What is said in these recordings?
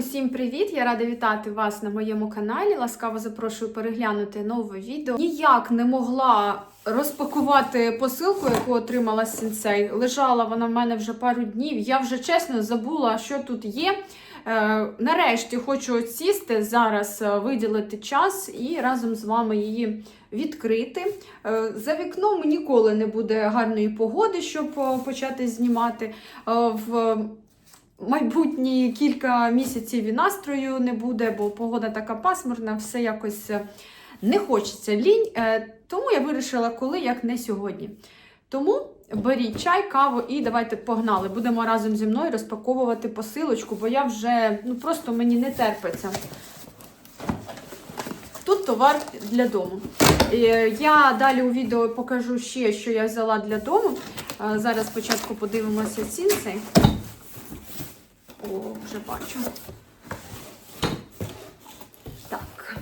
Усім привіт! Я рада вітати вас на моєму каналі. Ласкаво запрошую переглянути нове відео. Ніяк не могла розпакувати посилку, яку отримала сенсей. Лежала вона в мене вже пару днів. Я вже чесно забула, що тут є. Е, нарешті хочу сісти зараз, е, виділити час і разом з вами її відкрити. Е, за вікном ніколи не буде гарної погоди, щоб е, почати знімати. Е, в майбутні кілька місяців і настрою не буде, бо погода така пасмурна, все якось е, не хочеться лінь. Е, Тому я вирішила, коли, як не сьогодні. Тому беріть чай, каву і давайте погнали. Будемо разом зі мною розпаковувати посилочку, бо я вже ну просто мені не терпиться. Тут товар для дому. Е, Я далі у відео покажу ще, що я взяла для дому. Зараз спочатку подивимося цінці. О, вже бачу. Так.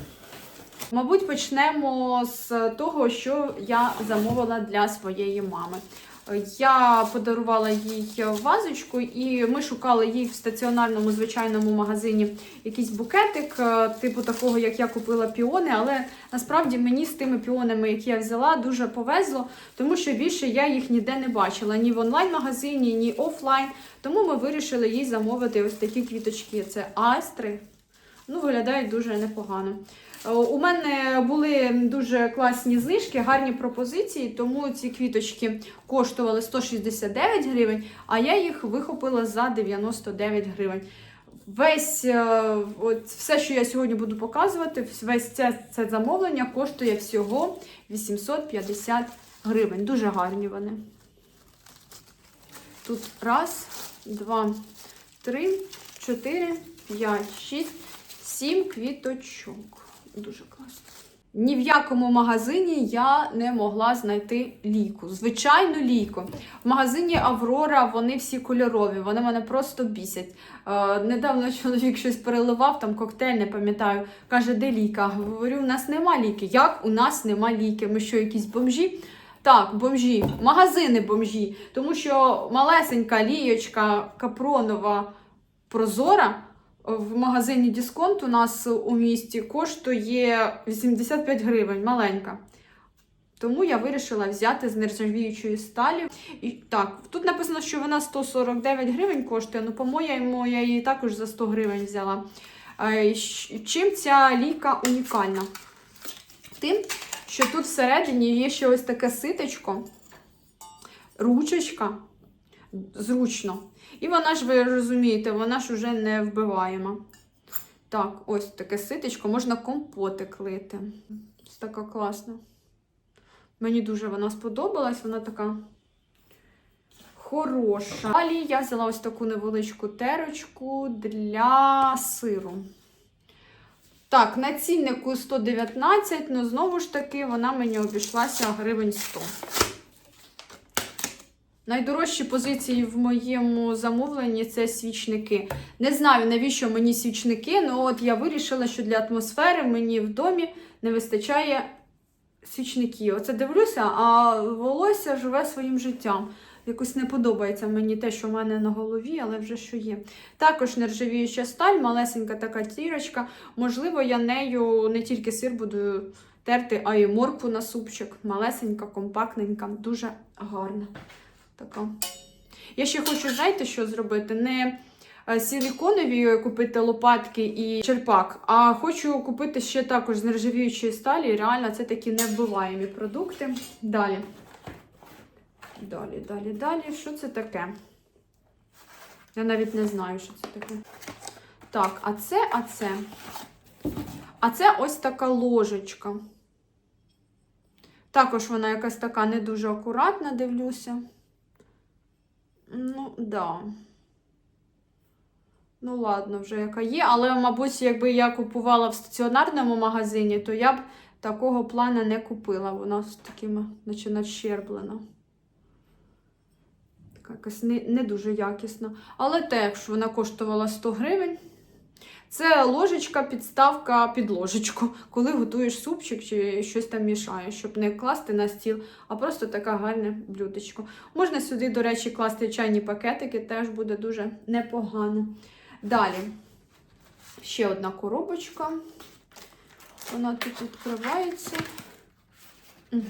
Мабуть, почнемо з того, що я замовила для своєї мами. Я подарувала їй вазочку, і ми шукали їй в стаціонарному звичайному магазині якийсь букетик, е, типу такого, як я купила піони. Але насправді мені з тими піонами, які я взяла, дуже повезло, тому що більше я їх ніде не бачила ні в онлайн-магазині, ні офлайн. Тому ми вирішили їй замовити ось такі квіточки. Це астри. Ну, виглядають дуже непогано. Е, У мене були дуже класні знижки, гарні пропозиції, тому ці квіточки коштували 169 гривень, а я їх вихопила за 99 гривень. Весь е, от, все, що я сьогодні буду показувати, весь це, це замовлення коштує всього 850 гривень. Дуже гарні вони. Тут раз, два, три, чотири, п'ять, шість, сім квіточок. Дуже класно. Ні в якому магазині я не могла знайти ліку. Звичайну ліку. В магазині Аврора вони всі кольорові, вони мене просто бісять. Е, недавно чоловік щось переливав, там коктейль, не пам'ятаю. Каже, де ліка? Говорю, у нас нема ліки. Як у нас нема ліки? Ми що, якісь бомжі? Так, бомжі, магазини бомжі. Тому що малесенька лієчка капронова прозора в магазині Дисконт у нас у місті коштує 85 гривень, маленька. Тому я вирішила взяти з нержавіючої сталі. І так, тут написано, що вона 149 гривень коштує, ну, по-моєму, я її також за 100 гривень взяла. Чим ця ліка унікальна? Тим, що тут всередині є ще ось таке ситочко, ручечка, зручно. І вона ж, ви розумієте, вона ж уже не вбиваєма. Так, ось таке ситечко, можна компотик лити. Ось така класна. Мені дуже вона сподобалась, вона така хороша. Далі я взяла ось таку невеличку терочку для сиру. Так, на ціннику 119, але знову ж таки вона мені обійшлася гривень 100. Найдорожчі позиції в моєму замовленні це свічники. Не знаю, навіщо мені свічники, але от я вирішила, що для атмосфери мені в домі не вистачає свічників. Оце дивлюся, а волосся живе своїм життям. Якось не подобається мені те, що в мене на голові, але вже що є. Також нержавіюча сталь, малесенька така тірочка. Можливо, я нею не тільки сир буду терти, а й моркву на супчик. Малесенька, компактненька, дуже гарна. Така. Я ще хочу, знаєте, що зробити? Не е, силіконові купити лопатки і черпак, а хочу купити ще також з нержавіючої сталі. Реально, це такі невбиваємі продукти. Далі. Далі, далі, далі. Що це таке? Я навіть не знаю, що це таке. Так, а це, а це. А це ось така ложечка. Також вона якась така не дуже акуратна, дивлюся. Ну, да. Ну, ладно, вже яка є. Але, мабуть, якби я купувала в стаціонарному магазині, то я б такого плана не купила. Вона з такими, наче нащерблена. Така якась не, не дуже якісна. Але те, якщо вона коштувала 100 гривень. Це ложечка, підставка під ложечку, коли готуєш супчик чи щось там мішаєш, щоб не класти на стіл, а просто таке гарне блюдечко. Можна сюди, до речі, класти чайні пакетики, теж буде дуже непогано. Далі. Ще одна коробочка. Вона тут відкривається. Угу.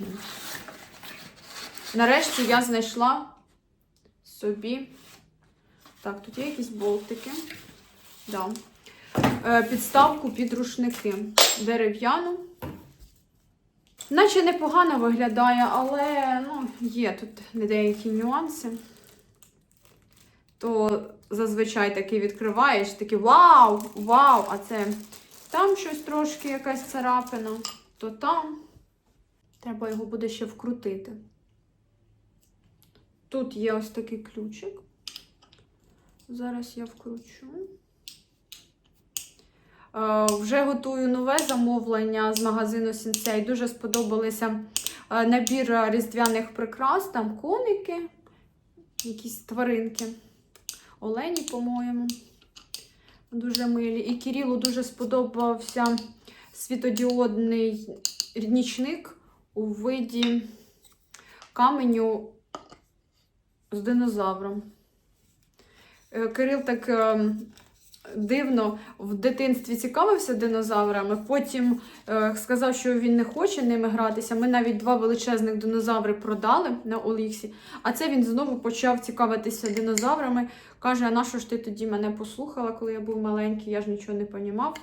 Нарешті я знайшла собі. Так, тут є якісь болтики. Да. Е, підставку під рушники. Дерев'яну. Наче непогано виглядає, але ну, є тут деякі нюанси. То зазвичай таки відкриваєш, такий вау, вау! А це там щось трошки якась царапина, то там. Треба його буде ще вкрутити. Тут є ось такий ключик. Зараз я вкручу. Е, Вже готую нове замовлення з магазину Сінсей. Дуже сподобалися е, набір різдвяних прикрас, там коники, якісь тваринки. Олені, по-моєму. Дуже милі. І Кирилу дуже сподобався світодіодний нічник у виді каменю з динозавром. Е, Кирил так е, дивно в дитинстві цікавився динозаврами, потім е, сказав, що він не хоче ними гратися. Ми навіть два величезних динозаври продали на Оліксі, а це він знову почав цікавитися динозаврами. Каже, а на що ж ти тоді мене послухала, коли я був маленький, я ж нічого не понімав.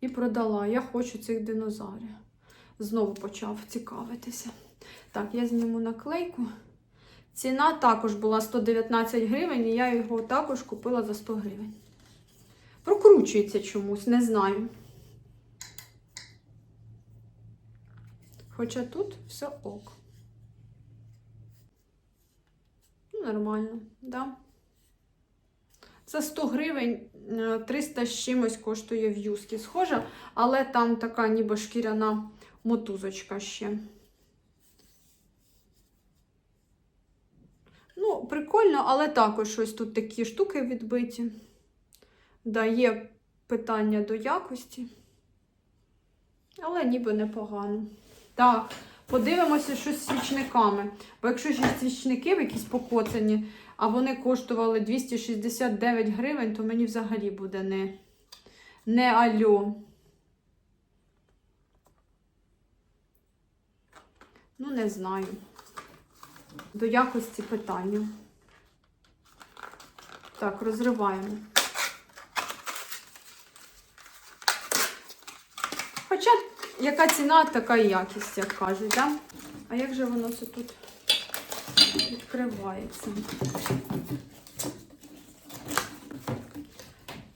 І продала. Я хочу цих динозаврів. Знову почав цікавитися. Так, я зніму наклейку. Ціна також була 119 гривень, і я його також купила за 100 гривень. Прокручується чомусь, не знаю. Хоча тут все ок. Ну, нормально, да? За 100 гривень е, 300 з чимось коштує в юскі. Схожа, але там така ніби шкіряна мотузочка ще. Ну, прикольно, але також ось тут такі штуки відбиті. Да, є питання до якості. Але ніби непогано. Так, подивимося, що з свічниками. Бо якщо ще свічники якісь покоцані, а вони коштували 269 гривень, то мені взагалі буде не, не альо. Ну, не знаю. До якості питання. Так, розриваємо. Хоча, яка ціна, така і якість, як кажуть, да? А як же воно це тут відкривається?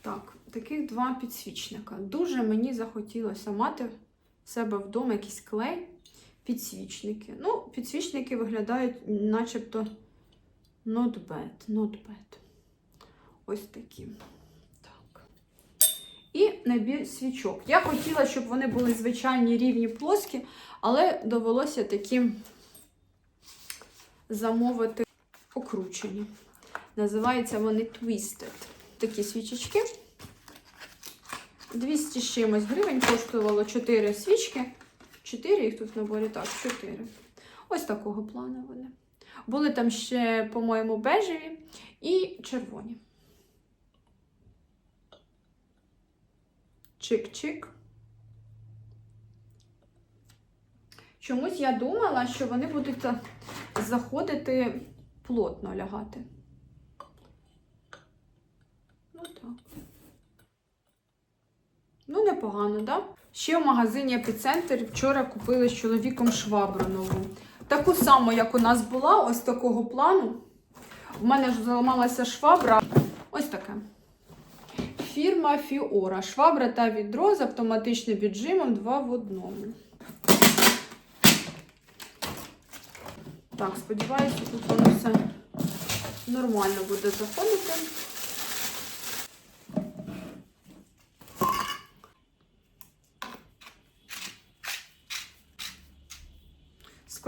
Так, таких два підсвічника. Дуже мені захотілося мати в себе вдома якийсь клей підсвічники. Ну, підсвічники виглядають начебто not bad, not bad. Ось такі. Так. І набір свічок. Я хотіла, щоб вони були звичайні рівні плоскі, але довелося такі замовити окручені. Називаються вони Twisted. Такі свічечки. 200 з чимось гривень коштувало 4 свічки. 4 їх тут в наборі, так, 4. Ось такого плану вони. Були там ще, по-моєму, бежеві і червоні. Чик-чик. Чомусь я думала, що вони будуть заходити плотно лягати. Ну так. Ну, непогано, так? Да? Ще в магазині Епіцентр вчора купили з чоловіком швабру нову. Таку саму, як у нас була, ось такого плану. У мене ж заламалася швабра. Ось таке. Фірма Фіора. Швабра та відро з автоматичним віджимом 2 в одному. Так, сподіваюся, тут воно все нормально буде заходити.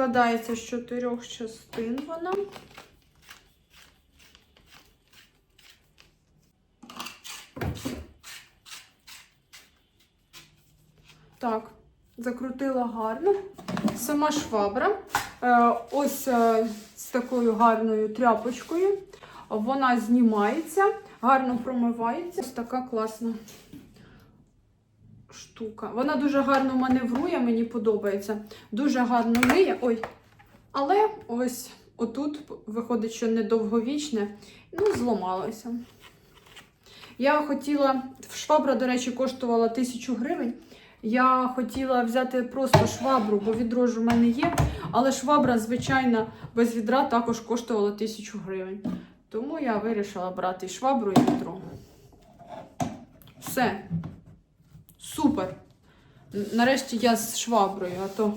Складається з чотирьох частин вона. Так, закрутила гарно. Сама швабра. Е, ось е, з такою гарною тряпочкою. Вона знімається. гарно промивається. Ось така класна штука. Вона дуже гарно маневрує, мені подобається. Дуже гарно миє. Ой. Але ось отут виходить, що недовговічне, ну, зламалося. Я хотіла, швабра, до речі, коштувала тисячу гривень. Я хотіла взяти просто швабру, бо відро у мене є. Але швабра, звичайна, без відра також коштувала тисячу гривень. Тому я вирішила брати швабру і відро. Все. Супер. Нарешті я з шваброю, а то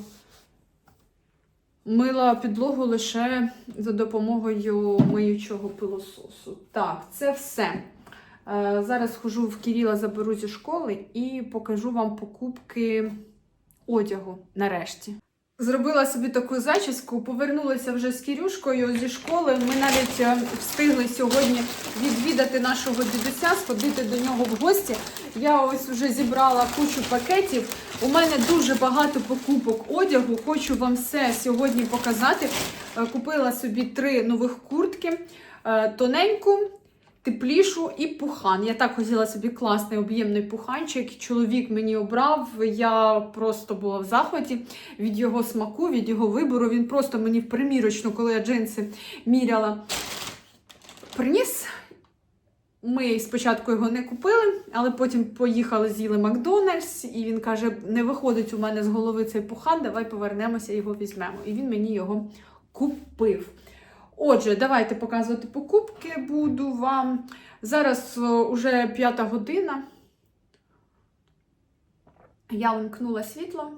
мила підлогу лише за допомогою миючого пилососу. Так, це все. Е, Зараз хожу в Кіріла, заберу зі школи і покажу вам покупки одягу нарешті. Зробила собі таку зачіску, повернулася вже з Кірюшкою зі школи. Ми навіть е, встигли сьогодні відвідати нашого дідуся, сходити до нього в гості. Я ось вже зібрала кучу пакетів. У мене дуже багато покупок одягу. Хочу вам все сьогодні показати. Е, Купила собі три нових куртки, е, тоненьку, теплішу і пухан. Я так хотіла собі класний об'ємний пуханчик. Чоловік мені обрав. Я просто була в захваті від його смаку, від його вибору. Він просто мені в примірочну, коли я джинси міряла, приніс. Ми спочатку його не купили, але потім поїхали, з'їли Макдональдс, і він каже: не виходить у мене з голови цей пухан, давай повернемося, його візьмемо. І він мені його купив. Отже, давайте показувати покупки буду вам. Зараз о, уже п'ята година. Я вимкнула світло,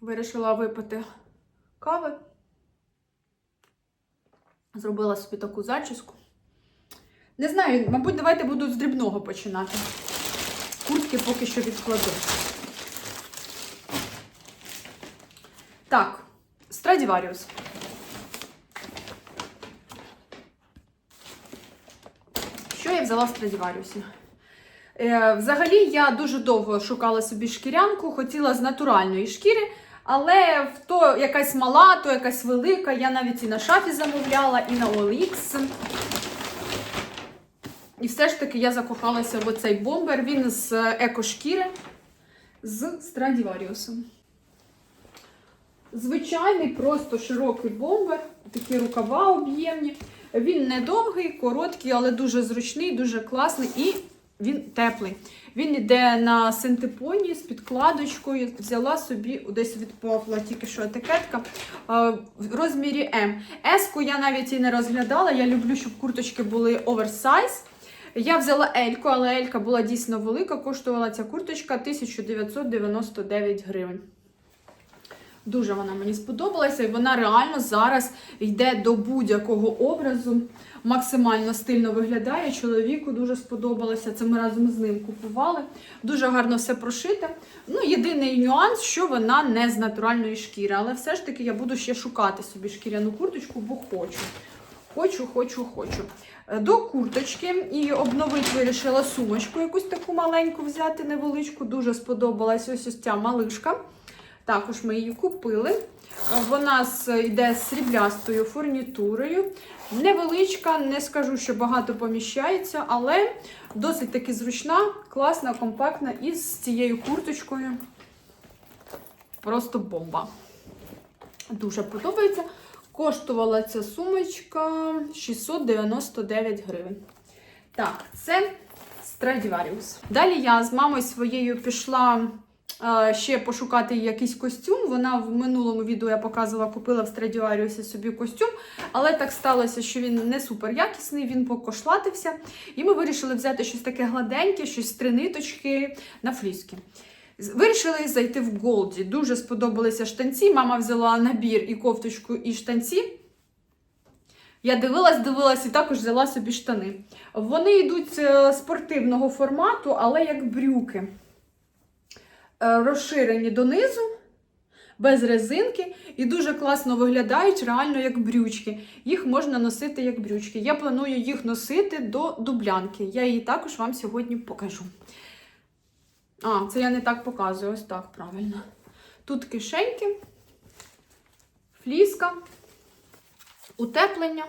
вирішила випити кави. Зробила собі таку зачіску. Не знаю, мабуть, давайте буду з дрібного починати. Куртки поки що відкладу. Так, Stradivarius. Я взяла Страдіваріусі? Е, взагалі, я дуже довго шукала собі шкірянку, хотіла з натуральної шкіри, але в то якась мала, то якась велика. Я навіть і на шафі замовляла, і на OLX. І все ж таки я закохалася в оцей бомбер. Він з екошкіри з Страдіваріусом. Звичайний, просто широкий бомбер, такі рукава об'ємні. Він не довгий, короткий, але дуже зручний, дуже класний і він теплий. Він йде на синтепоні з підкладочкою. Взяла собі десь відповла тільки що етикетка в розмірі М. С-ку я навіть і не розглядала. Я люблю, щоб курточки були оверсайз. Я взяла Ельку, але Елька була дійсно велика. Коштувала ця курточка 1999 гривень. Дуже вона мені сподобалася, і вона реально зараз йде до будь-якого образу. Максимально стильно виглядає. Чоловіку дуже сподобалося. Це ми разом з ним купували. Дуже гарно все прошите. Ну, єдиний нюанс, що вона не з натуральної шкіри. Але все ж таки я буду ще шукати собі шкіряну курточку, бо хочу. Хочу, хочу, хочу. Е, До курточки і обновити вирішила сумочку, якусь таку маленьку взяти, невеличку. Дуже сподобалась ось ось ця малишка. Також ми її купили. Вона йде з сріблястою фурнітурою. Невеличка, не скажу, що багато поміщається, але досить таки зручна, класна, компактна і з цією курточкою. Просто бомба. Дуже подобається. Коштувала ця сумочка 699 гривень. Так, це Stradivarius. Далі я з мамою своєю пішла ще пошукати якийсь костюм. Вона в минулому відео я показувала, купила в Stradivarius собі костюм, але так сталося, що він не супер якісний, він покошлатився. І ми вирішили взяти щось таке гладеньке, щось з три ниточки на фліски. Вирішили зайти в Голді. Дуже сподобалися штанці. Мама взяла набір і кофточку, і штанці. Я дивилась, дивилась і також взяла собі штани. Вони йдуть е, спортивного формату, але як брюки. Е, Розширені донизу, без резинки, і дуже класно виглядають, реально як брючки. Їх можна носити як брючки. Я планую їх носити до дублянки. Я її також вам сьогодні покажу. А, це я не так показую, ось так правильно. Тут кишеньки, фліска, утеплення.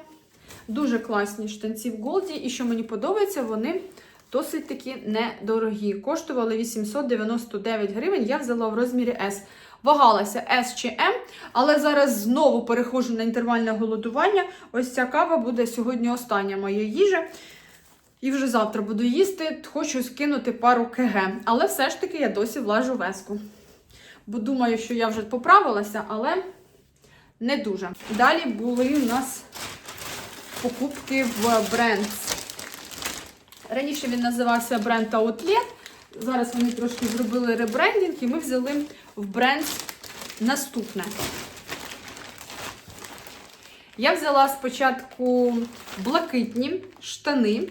Дуже класні штанці в Голді, і що мені подобається, вони досить таки недорогі. Коштували 899 гривень. Я взяла в розмірі S. Вагалася S чи M, але зараз знову переходжу на інтервальне голодування. Ось ця кава буде сьогодні остання моя їжа. І вже завтра буду їсти. Хочу скинути пару КГ. Але все ж таки я досі влажу веску. Бо думаю, що я вже поправилася, але не дуже. Далі були у нас покупки в Brands. Раніше він називався бренд Outlet. Зараз вони трошки зробили ребрендінг, і ми взяли в Brands наступне. Я взяла спочатку блакитні штани,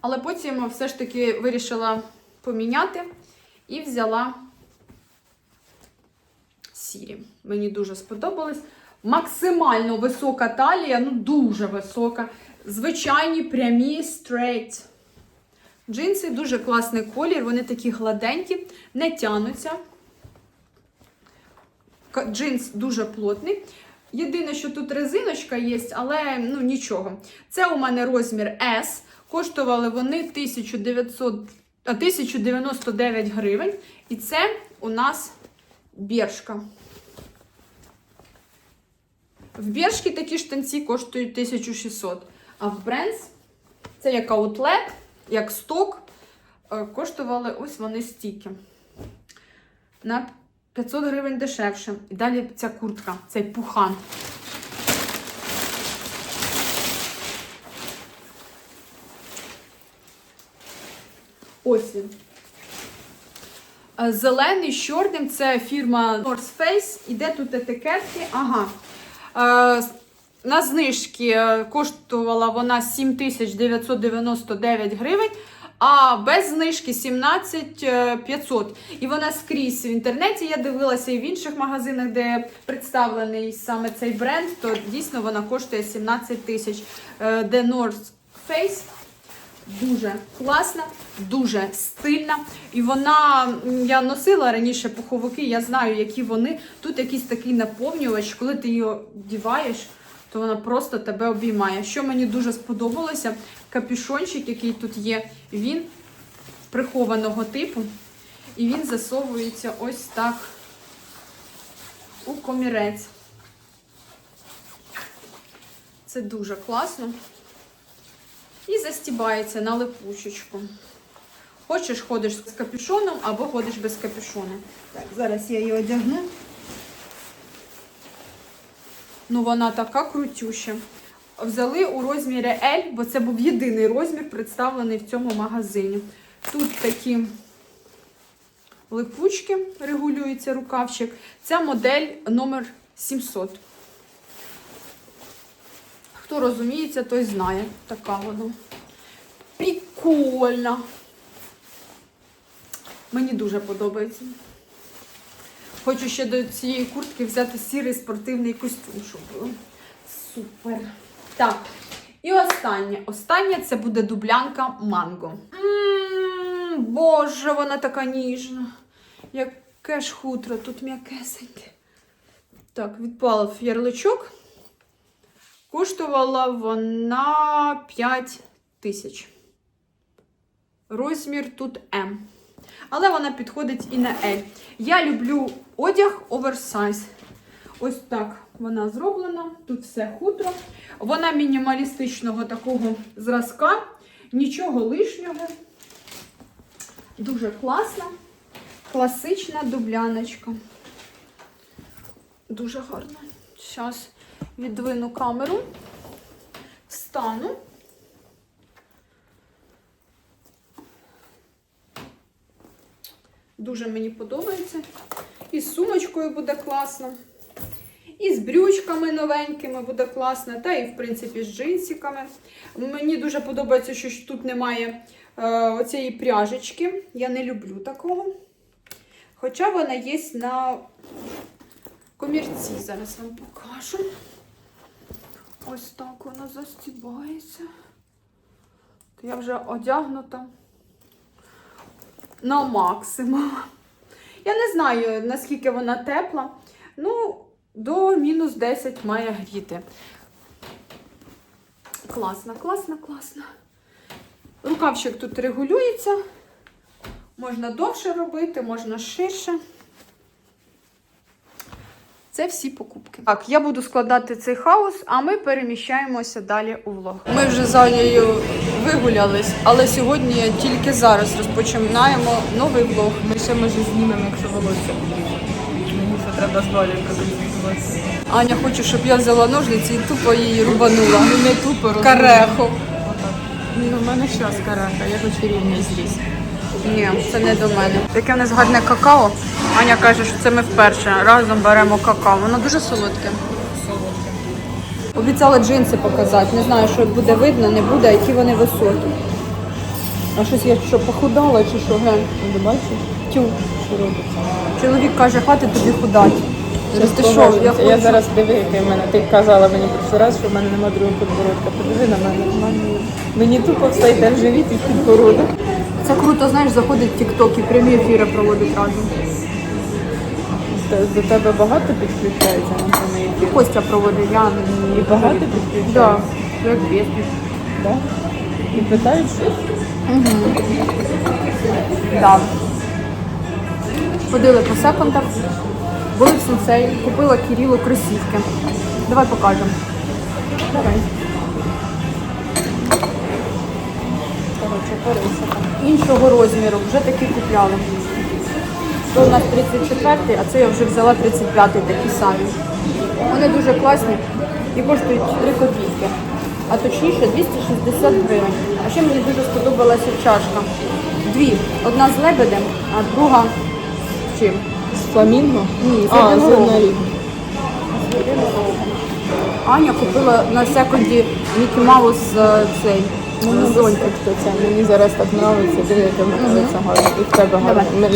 але потім все ж таки вирішила поміняти і взяла сірі. Мені дуже сподобалось. Максимально висока талія, ну дуже висока. Звичайні прямі стрейт. Джинси дуже класний колір, вони такі гладенькі, не тянуться. Джинс дуже плотний. Єдине, що тут резиночка є, але ну нічого. Це у мене розмір S. Коштували вони 1900, 1099 гривень. І це у нас біршка. В біршки такі штанці коштують 1600. А в Бренс, це як аутлет, як сток, е, коштували ось вони стільки. На 500 гривень дешевше. І далі ця куртка, цей пухан. Ось він. Е, Зелений з чорним це фірма North Face. Іде тут етикетки. Ага. Е, На знижки е, коштувала вона 7999 гривень, а без знижки 17500. І вона скрізь в інтернеті. Я дивилася і в інших магазинах, де представлений саме цей бренд, то дійсно вона коштує 17 тисяч. Е, The North Face. Дуже класна, дуже стильна. І вона, я носила раніше пуховики, я знаю, які вони. Тут якийсь такий наповнювач, коли ти її одіваєш, то вона просто тебе обіймає. Що мені дуже сподобалося, капюшончик, який тут є, він прихованого типу. І він засовується ось так у комірець. Це дуже класно. І застібається на липучечку. Хочеш, ходиш з капюшоном або ходиш без капюшона. Так, зараз я її одягну. Ну, вона така крутюща. Взяли у розмірі L, бо це був єдиний розмір, представлений в цьому магазині. Тут такі липучки, регулюється рукавчик. Ця модель номер 700. Хто розуміється, той знає. Така вона. Прикольна. Мені дуже подобається. Хочу ще до цієї куртки взяти сірий спортивний костюм, щоб було. Супер. Так. І останнє. Останнє це буде дублянка манго. Ммм, боже, вона така ніжна. Яке ж хутро, тут м'якесеньке. Так, відпалив ярличок. Коштувала вона 5 тисяч. Розмір тут М. Але вона підходить і на L. Я люблю одяг оверсайз. Ось так вона зроблена. Тут все хутро. Вона мінімалістичного такого зразка. Нічого лишнього. Дуже класна. Класична дубляночка. Дуже гарна. Зараз відвину камеру, встану. Дуже мені подобається. І з сумочкою буде класно. І з брючками новенькими буде класно, та і, в принципі, з джинсиками. Мені дуже подобається, що тут немає е, оцієї пряжечки. Я не люблю такого. Хоча вона є на комірці. Зараз вам покажу. Ось так вона застібається. То я вже одягнута на максимум. Я не знаю, наскільки вона тепла. Ну, До мінус 10 має гріти. Класно, класно, класно. Рукавчик тут регулюється. Можна довше робити, можна ширше. Це всі покупки. Так, я буду складати цей хаос, а ми переміщаємося далі у влог. Ми вже з Анією вигулялись, але сьогодні тільки зараз розпочинаємо новий влог. Ми ще може знімемо, якщо волосся підріже. Мені ще треба з прикрити волосся. Аня хоче, щоб я взяла ножниці і тупо її рубанула. Ну не тупо розумію. Кареху. Отак. Ну, в мене щас караха, я хочу рівний зріз. Ні, це не до мене. Таке в нас гарне какао. Аня каже, що це ми вперше разом беремо какао. Воно дуже солодке. Солодке. Обіцяла джинси показати. Не знаю, що буде видно, не буде, які вони високі. А щось я що похудала чи що? Ти бачиш, Тю. що робиться? Чоловік каже, хватить тобі худати. Зараз ти що, я хочу. Я зараз диви, який в мене. Ти казала мені прошлий раз, що в мене немає другого підбородка. Подиви на мене. Мені тупо встайте в живіт і підбородок. Це круто, знаєш, заходить в TikTok і прямі ефіри проводить разом. До- тебе багато підключається на цьому ефірі? Костя проводить, я І багато підключається? Да, як пісні. Да? І питають щось? Да. Ходили по секондах, були в сенсей, купила Кирилу кросівки. Давай покажемо. Давай. Коротше. Іншого розміру, вже такі купляли. То у нас 34-й, а це я вже взяла 35-й такі самі. Вони дуже класні і коштують 3 копійки. А точніше 260 гривень. А ще мені дуже сподобалася чашка. Дві. Одна з лебедем, а друга з чим? З фламінго? Ні, з А, з єдинорогом. Аня купила на секунді Мікі Маус е, цей Ну, зонтик. хто це? Мені зараз так подобається, в мене лице гарне. І в тебе гарне. Ми-